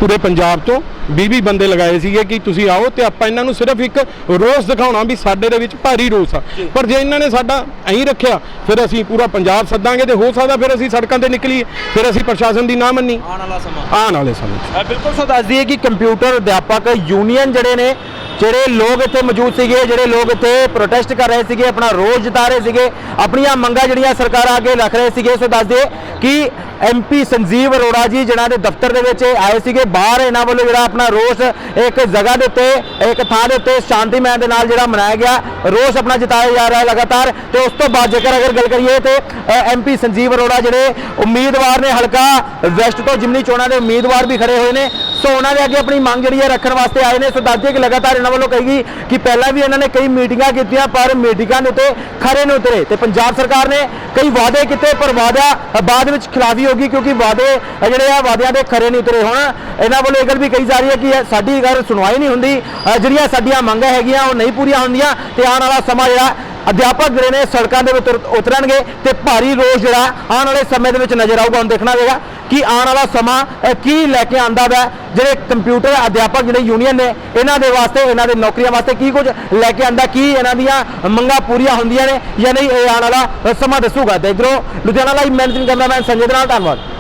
ਪੂਰੇ ਪੰਜਾਬ ਤੋਂ 20 ਬੰਦੇ ਲਗਾਏ ਸੀਗੇ ਕਿ ਤੁਸੀਂ ਆਓ ਤੇ ਆਪਾਂ ਇਹਨਾਂ ਨੂੰ ਸਿਰਫ ਇੱਕ ਰੋਸ ਦਿਖਾਉਣਾ ਵੀ ਸਾਡੇ ਦੇ ਵਿੱਚ ਭਾਰੀ ਰੋਸ ਆ। ਪਰ ਜੇ ਇਹਨਾਂ ਨੇ ਸਾਡਾ ਐਂ ਰੱਖਿਆ ਫਿਰ ਅਸੀਂ ਪੂਰਾ ਪੰਜਾਬ ਸੱਦਾਂਗੇ ਤੇ ਹੋ ਸਕਦਾ ਫਿਰ ਅਸੀਂ ਸੜਕਾਂ ਤੇ ਨਿਕਲੀਏ ਫਿਰ ਅਸੀਂ ਪ੍ਰਸ਼ਾਸਨ ਦੀ ਨਾ ਮੰਨੀ ਆਉਣ ਵਾਲਾ ਸਮਾਂ। ਆਉਣ ਵਾਲੇ ਸਮੇਂ 'ਚ। ਬਿਲਕੁਲ ਸੋ ਦੱਸ ਦਈਏ ਕਿ ਕੰਪਿਊਟਰ ਅਧਿਆਪਕ ਯੂਨੀਅਨ ਜਿਹੜੇ ਨੇ ਜਿਹੜੇ ਲੋਕ ਇੱਥੇ ਮੌਜੂਦ ਸੀਗੇ, ਜਿਹੜੇ ਲੋਕ ਇੱਥੇ ਪ੍ਰੋਟੈਸਟ ਕਰ ਰਹੇ ਸੀਗੇ, ਆਪਣਾ ਰੋਸ ਜਤਾ ਰਹੇ ਸੀਗੇ, ਆਪਣੀਆਂ ਮੰਗਾਂ ਜਿਹੜੀਆਂ ਸਰਕਾਰਾਂ ਅੱਗੇ ਰੱਖ ਰਹੇ ਸੀਗੇ, ਸੋ ਦੱਸ ਦਿਓ ਕਿ ਐਮਪੀ ਸੰਜੀਵ ਅਰੋੜਾ ਜੀ ਜਿਹਨਾਂ ਦੇ ਦਫ਼ਤਰ ਦੇ ਵਿੱਚ ਆਏ ਸੀਗੇ, ਬਾਹਰ ਇਹਨਾਂ ਵੱਲੋਂ ਜਿਹੜਾ ਆਪਣਾ ਰੋਸ ਇੱਕ ਜਗ੍ਹਾ ਦੇ ਉੱਤੇ, ਇੱਕ ਥਾਂ ਦੇ ਉੱਤੇ ਸ਼ਾਂਤੀਮੈ ਦੇ ਨਾਲ ਜਿਹੜਾ ਮਨਾਇਆ ਗਿਆ, ਰੋਸ ਆਪਣਾ ਜਤਾਇਆ ਜਾ ਰਿਹਾ ਹੈ ਲਗਾਤਾਰ, ਤੇ ਉਸ ਤੋਂ ਬਾਅਦ ਜੇਕਰ ਅਗਰ ਗੱਲ ਕਰੀਏ ਤੇ ਐਮਪੀ ਸੰਜੀਵ ਅਰੋੜਾ ਜਿਹੜੇ ਉਮੀਦਵਾਰ ਨੇ, ਹਲਕਾ ਵੈਸਟ ਤੋਂ ਜਿਮਨੀ ਚੋਣਾਂ ਦੇ ਉਮੀਦਵਾਰ ਵੀ ਖੜੇ ਹੋਏ ਨੇ ਸੋ ਉਹਨਾਂ ਦੇ ਅੱਗੇ ਆਪਣੀ ਮੰਗ ਜਿਹੜੀ ਹੈ ਰੱਖਣ ਵਾਸਤੇ ਆਏ ਨੇ। ਸੋ ਦੱਸਦੇ ਕਿ ਲਗਾਤਾਰ ਇਹਨਾਂ ਵੱਲੋਂ ਕਹੀ ਗਈ ਕਿ ਪਹਿਲਾਂ ਵੀ ਇਹਨਾਂ ਨੇ ਕਈ ਮੀਟਿੰਗਾਂ ਕੀਤੀਆਂ, ਪਰ ਮੀਟਿੰਗਾਂ ਦੇ ਉੱਤੇ ਖਰੇ ਨਹੀਂ ਉਤਰੇ। ਤੇ ਪੰਜਾਬ ਸਰਕਾਰ ਨੇ ਕਈ ਵਾਅਦੇ ਕੀਤੇ, ਪਰ ਵਾਅਦਾ ਬਾਅਦ ਵਿੱਚ ਖਿਲਾਫੀ ਹੋ ਗਈ, ਕਿਉਂਕਿ ਵਾਅਦੇ ਜਿਹੜੇ ਆ, ਵਾਅਦਿਆਂ ਦੇ ਖਰੇ ਨਹੀਂ ਉਤਰੇ ਹੁਣ। ਇਹਨਾਂ ਵੱਲੋਂ ਇਹ ਗੱਲ ਵੀ ਕਹੀ ਜਾ ਰਹੀ ਹੈ ਕਿ ਸਾਡੀ ਗੱਲ ਸੁਣਵਾਈ ਨਹੀਂ ਹੁੰਦੀ। ਜਿਹੜੀਆਂ ਸਾਡੀਆਂ ਮੰਗਾਂ ਹੈਗੀਆਂ, ਉਹ ਨਹੀਂ ਪੂਰੀਆਂ ਹੁੰਦੀਆਂ। ਤੇ ਆਉਣ ਵਾਲਾ ਸਮਾਂ ਜਿਹੜਾ ਅਧਿਆਪਕ ਜਿਹੜੇ ਨੇ ਸੜਕਾਂ ਦੇ ਵਿੱਚ ਉਤਰ- ਉਤਰਨਗੇ ਤੇ ਭਾਰੀ ਰੋਸ ਜਿਹੜਾ ਆਉਣ ਵਾਲੇ ਸਮੇਂ ਦੇ ਵਿੱਚ ਨਜ਼ਰ ਆਊਗਾ, ਹੁਣ ਦੇਖਣਾ ਹੋਵੇਗਾ ਕਿ ਆਉਣ ਵਾਲਾ ਸਮਾਂ ਕੀ ਲੈ ਕੇ ਆਂਦਾ ਵਾ ਜਿਹੜੇ ਕੰਪਿਊਟਰ ਅਧਿਆਪਕ ਜਿਹੜੇ ਯੂਨੀਅਨ ਨੇ, ਇਹਨਾਂ ਦੇ ਵਾਸਤੇ, ਇਹਨਾਂ ਦੇ ਨੌਕਰੀਆਂ ਵਾਸਤੇ ਕੀ ਕੁਝ ਲੈ ਕੇ ਆਂਦਾ ਕੀ ਇਹਨਾਂ ਦੀਆਂ ਮੰਗਾਂ ਪੂਰੀਆਂ ਹੁੰਦੀਆਂ ਨੇ ਜਾਂ ਨਹੀਂ, ਇਹ ਆਉਣ ਵਾਲਾ ਸਮਾਂ ਦੱਸੂਗਾ। ਤੇ ਇਧਰੋਂ ਲੁਧਿਆਣਾ ਲਾਈਵ ਮੈਨੇਜਿੰਗ ਮੈਂ ਸੰਜੇ ਦੇ ਨਾਲ ਧੰਨਵਾਦ।